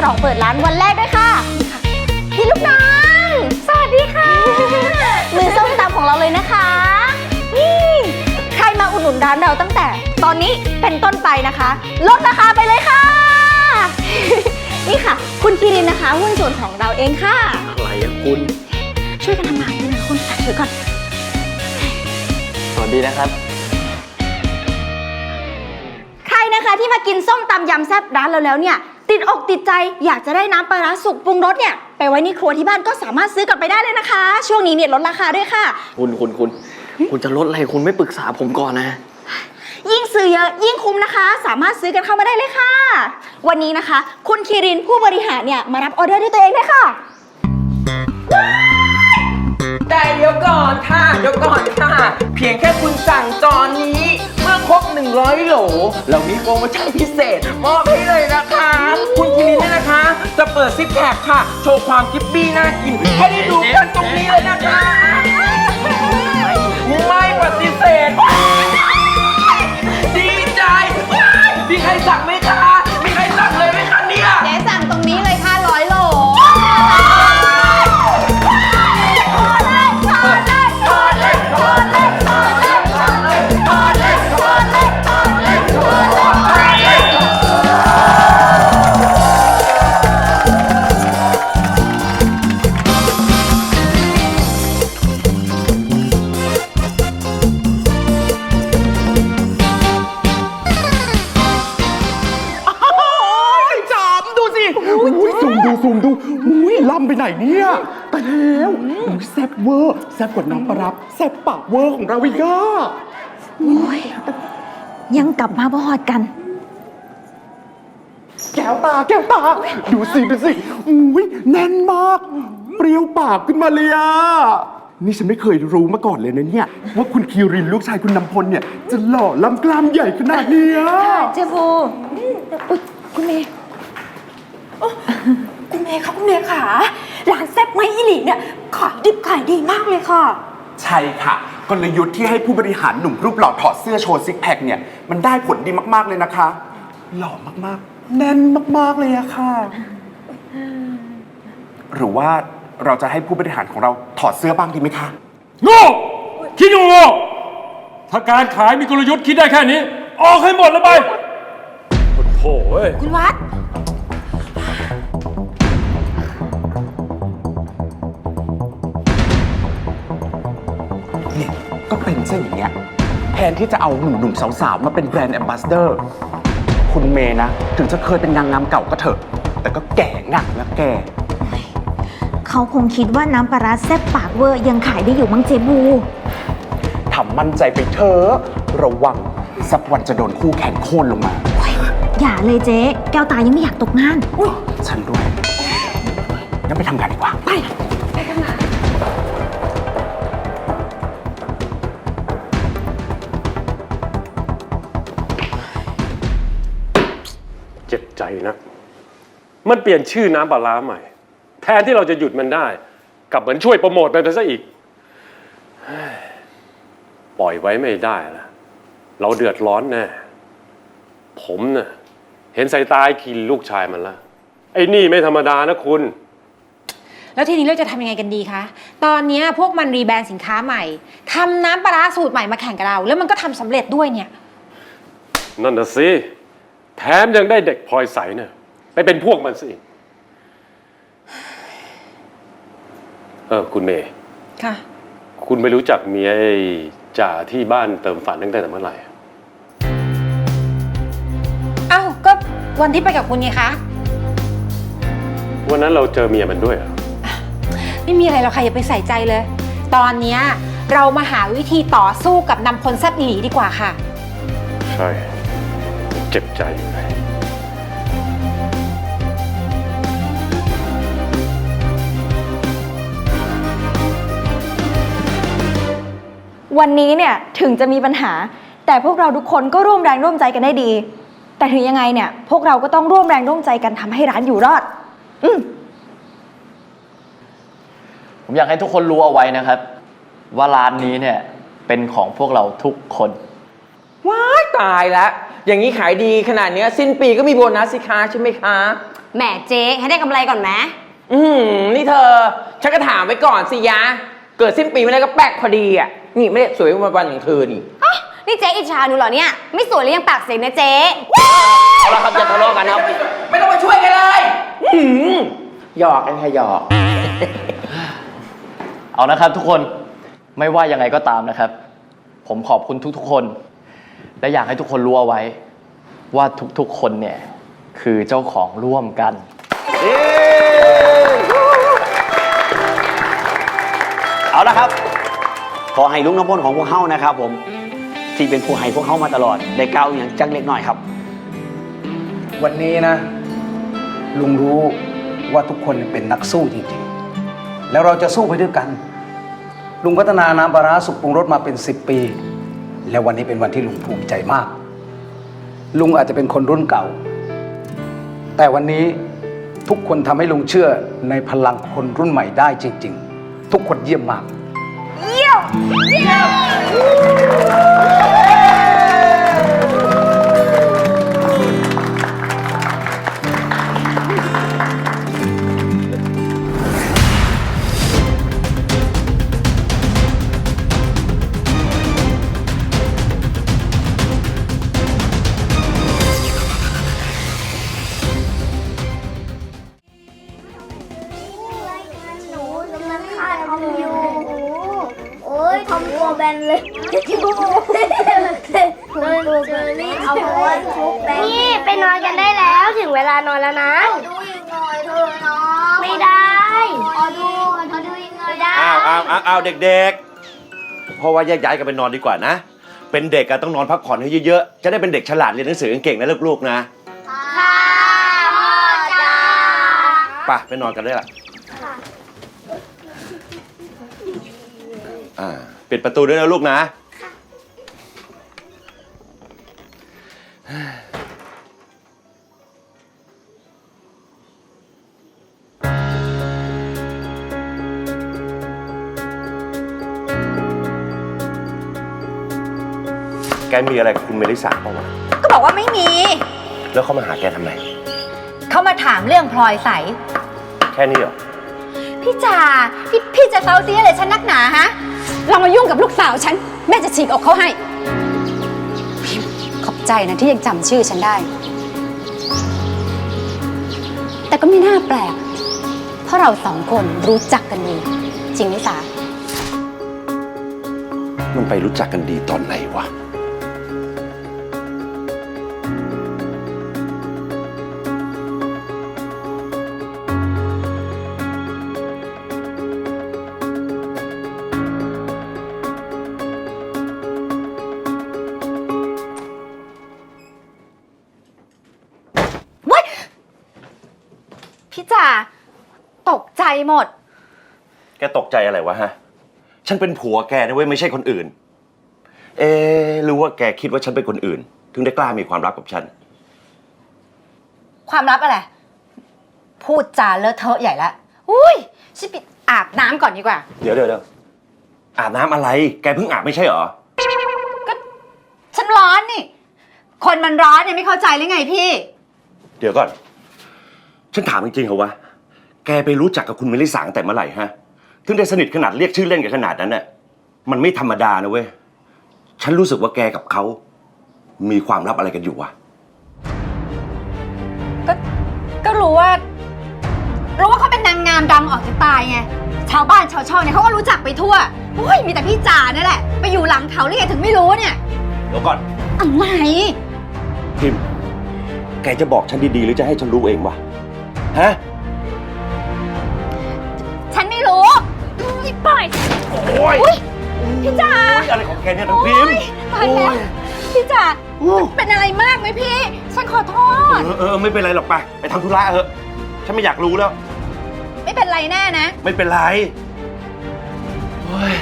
ฉลองเปิดร้านวันแรกด้วยค่ะ พี่ลูกน้องสวัสดีค่ะ มือส้มตำของเราเลยนะคะนี่ใครมาอุดหนุนร้านเราตั้งแต่ ตอนนี้เป็นต้นไปนะคะ ลดราคาไปเลยค่ะ นี่ค่ะ คุณคิรินนะคะหุ้นส่วนของเราเองค่ะ อะไรอะคุณ ช่วยกันทำงานด้วยนะคุณถือก่อน สวัสดีนะครับ ใครนะคะที่มากินส้มตำยำแซ่บร้านเราแล้วเนี่ย ติดอกติดใจอยากจะได้น้ำปลาร้าสุกปรุงรสเนี่ย ไปไว้ในครัวที่บ้านก็สามารถซื้อกลับไปได้เลยนะคะ ช่วงนี้เนี่ยลดราคาด้วยค่ะ คุณคุณคุณ คุณจะลดอะไรคุณไม่ปรึกษาผมก่อนนะ ยิ่งซื้อเยอะยิ่งคุ้มนะคะ สามารถซื้อกันเข้ามาได้เลยค่ะ วันนี้นะคะ คุณคีรินผู้บริหารเนี่ยมารับออเดอร์ด้วยตัวเองเลยค่ะ แต่เดี๋ยวก่อนค่ะ เดี๋ยวก่อนค่ะ เพียงแค่คุณสั่งจอนนี้เมื่อ ครบ 100 โหล เรามีโปรโมชั่นพิเศษ มอบให้เลยนะคะ คุณคิรินเนี่ยนะคะ จะเปิดซิปแพคค่ะ โชว์ความกิบบี้น่ากิน ให้ได้ดูกันตรงนี้เลยนะคะ ไม่ปฏิเสธ ดีใจมีใครสั่งไม่ ไปไหนเนี่ยตายแล้วอุ้ยแซ่บเวอร์แซ่บกว่าน้ำปลาร้าแซ่บปากเวอร์ของเราอีกอะยังกลับมาบ่หอดกัน แก้วตาแก้วตา ดูสิดูสิอุ้ยแน่นมาก เปรี้ยวปากขึ้นมาเลยอะนี่ฉันไม่เคยรู้มาก่อนเลยนะเนี่ย ว่าคุณคิรินลูกชายคุณนำพลเนี่ย จะหล่อล้ำกล้ามใหญ่ขนาดเนี้ยเจฟูอุ๊ยคุณเมย์คุณ เมย์ค่ะคุณเมย์ค่ะร้านแซ่บไม้อีหลีเนี่ยขายดิบขายดีมากเลยค่ะ ใช่ค่ะ กลยุทธ์ที่ให้ผู้บริหารหนุ่มรูปหล่อถอดเสื้อโชว์ซิกแพคเนี่ย มันได้ผลดีมากๆเลยนะคะ หล่อมากๆ แน่นมากๆเลยอะค่ะ หรือว่าเราจะให้ผู้บริหารของเราถอดเสื้อบ้างดีไหมคะ โง่คิดอยู่โง่ถ้าการขายมีกลยุทธ์คิดได้แค่นี้ ออกให้หมดแล้วไปโอ้โหเว้ยคุณวัด ซะอย่างเงี้ยแทนที่จะเอาหนุ่มๆสาวๆมาเป็นแบรนด์แอมบาสเดอร์ คุณเมย์นะ ถึงจะเคยเป็นนางงามเก่าก็เถอะ แต่ก็แก่งักแล้วแก เขาคงคิดว่าน้ำปลาร้าแซ่บปากเวอร์ยังขายได้อยู่มั้งเจบู ทำมั่นใจไปเถอะระวังสักวันจะโดนคู่แข่งโค่นลงมา อย่าเลยเจ๊ แก้วตายังไม่อยากตกงานฉันด้วย งั้นไปทำงานดีกว่า ไปเจ็บ ใจนะ มันเปลี่ยนชื่อน้ำปลาร้าใหม่ แทนที่เราจะหยุดมันได้ กลับเหมือนช่วยโปรโมทมันไปซะอีกเฮ้ยปล่อยไว้ไม่ได้ละเราเดือดร้อนแน่ผมเน่ะเห็นสายตาไอ้คินลูกชายมันละไอ้นี่ไม่ธรรมดานะคุณ แล้วทีนี้เราจะทำยังไงกันดีคะ ตอนเนี้ยพวกมันรีแบรนด์สินค้าใหม่ทำน้ำปลาร้าสูตรใหม่มาแข่งกับเรา แล้วมันก็ทำสำเร็จด้วยเนี่ย นั่นน่ะสิ แถมยังได้เด็กพลอยใสเนี่ยไปเป็นพวกมันสิเออคุณเมย์ค่ะ คุณไม่รู้จักเมียไอ้จ่าที่บ้านเติมฝันตั้งแต่เมื่อไหร่เอ้าก็วันที่ไปกับคุณไงคะ วันนั้นเราเจอเมียมันด้วยเหรอไม่มีอะไรหรอกค่ะอย่าไปใส่ใจเลย ตอนเนี้ยเรามาหาวิธีต่อสู้กับนำพลแซบอีหลีดีกว่าค่ะ ใช่ เจ็บใจอยู่เลยวันนี้เนี่ยถึงจะมีปัญหา แต่พวกเราทุกคนก็ร่วมแรงร่วมใจกันได้ดี แต่ถึงยังไงเนี่ยพวกเราก็ต้องร่วมแรงร่วมใจกันทำให้ร้านอยู่รอด อืมผมอยากให้ทุกคนรู้เอาไว้นะครับ ว่าร้านนี้เนี่ยเป็นของพวกเราทุกคน ว้ายตายแล้ว อย่างนี้ขายดีขนาดเนี้ยสิ้นปีก็มีโบนัสสิคะใช่ไหมคะ แหมเจ๊ให้ได้กำไรก่อนไหมอืมนี่เธอฉันก็ถามไว้ก่อนสิยะ เกิดสิ้นปีไม่ได้ก็แปลกพอดีอะนี่ไม่ได้สวยวันวันอย่างเธอนี่อ๊ะนี่เจ๊อิจฉาหนูเหรอเนี่ย ไม่สวยเลยยังปากเสียงนะเจ๊เอาละครับอย่าทะเลาะกันครับไม่ต้องมาช่วยกันเลยหืมหยอกกันค่ะหยอก เอานะครับทุกคนไม่ว่ายังไงก็ตามนะครับ ผมขอบคุณทุกๆคน และอยากให้ทุกคนรู้เอาไว้ ว่าทุกๆคนเนี่ย คือเจ้าของร่วมกัน เอาละครับ ขอให้ลุงน้ำพลของพวกเฮานะครับผม ที่เป็นผู้ให้พวกเฮามาตลอด ได้ก้าวอหย่างจักเล็กน้อยครับ วันนี้นะ ลุงรู้ว่าทุกคนเป็นนักสู้จริงๆ แล้วเราจะสู้ไปด้วยกัน ลุงพัฒนาน้ำปลาร้าสุกปรุงรสมาเป็น 10 ปี แล้ววันนี้เป็นวันที่ลุงภูมิใจมาก ลุงอาจจะเป็นคนรุ่นเก่า แต่วันนี้ทุกคนทำให้ลุงเชื่อในพลังคนรุ่นใหม่ได้จริง ๆ ทุกคนเยี่ยมมาก เยี่ยมเยี่ยม เอาไว้ชุบแบนนี่ไปนอนกันได้แล้วถึงเวลานอนแล้วนะ ดูอีกหน่อยเธอเนาะไม่ได้ขอดูขอดูอีกหน่อยได้อ้าวอ้าวอ้าวอ้าวเด็กๆเพราะว่าแยกย้ายกันไปนอนดีกว่านะ เป็นเด็กอะต้องนอนพักผ่อนให้เยอะๆ จะได้เป็นเด็กฉลาดเรียนหนังสือเก่งๆนะลูกๆนะค่ะพ่อจ้าไป่ะไปนอนกันได้ละอ่าปิดประตูด้วยนะลูกนะ แกมีอะไรกับคุณเมลิสาเปล่าวะก็บอกว่าไม่มี แล้วเขามาหาแกทำไม เขามาถามเรื่องพลอยใส แค่นี้เหรอ พี่จ่าพี่พี่จะเซาซีอะไรฉันนักหนาฮะ ลองมายุ่งกับลูกสาวฉัน แม่จะฉีกอกเขาให้ ขอบใจนะที่ยังจำชื่อฉันได้ แต่ก็ไม่น่าแปลก เพราะเราสองคนรู้จักกันดี จริงไหมสา มันไปรู้จักกันดีตอนไหนวะ หมด แกตกใจอะไรวะฮะ ฉันเป็นผัวแกนะเว้ยไม่ใช่คนอื่น เอ๊ะหรือว่าแกคิดว่าฉันเป็นคนอื่น ถึงได้กล้ามีความลับกับฉัน ความลับอะไร พูดจาเลอะเทอะใหญ่ละอุ้ยฉันไปอาบน้ำก่อนดีกว่า เดี๋ยวเดี๋ยวเดี๋ยวอาบน้ำอะไร แกเพิ่งอาบไม่ใช่เหรอ ฉันร้อนนี่ คนมันร้อนเนี่ยไม่เข้าใจหรือไงพี่ เดี๋ยวก่อน ฉันถามจริงๆเหรอวะ แกไปรู้จักกับคุณเมลิสางแต่เมื่อไหร่ฮะ ถึงได้สนิทขนาดเรียกชื่อเล่นกันขนาดนั้นน่ะ มันไม่ธรรมดานะเว้ย ฉันรู้สึกว่าแกกับเขา มีความลับอะไรกันอยู่วะ ก็ก็รู้ว่า รู้ว่าเขาเป็นนางงามดังออกจะตายไง ชาวบ้านชาวช่องเนี่ยเขาก็รู้จักไปทั่วโอ้ยมีแต่พี่จ่าเนี่ยแหละ ไปอยู่หลังเขาหรือไงถึงไม่รู้เนี่ย เดี๋ยวก่อน อะไร พิมพ์ แกจะบอกฉันดีๆ หรือจะให้ฉันรู้เองวะ ฮะ โอ้ยพี่จ่าโอ้ยอะไรของแกเนี่ยน้องพิมพ์ตายแล้วพี่จ่าเป็นอะไรมากไหมพี่ ฉันขอโทษ เออเออไม่เป็นไรหรอกไปไปทำธุระเถอะฉันไม่อยากรู้แล้ว ไม่เป็นไรแน่นะ ไม่เป็นไรโอ้ย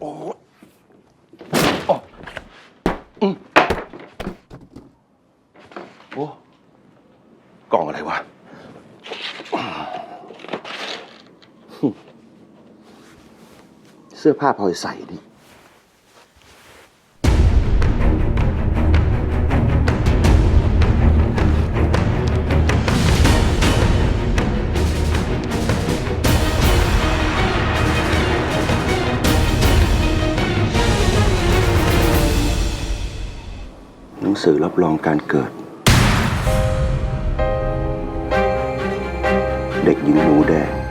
โอ้ยโอ้อืม สื้อผ้าพลอยใส่ดิหนังสือรับรองการเกิด เด็กหญิงหนูแดง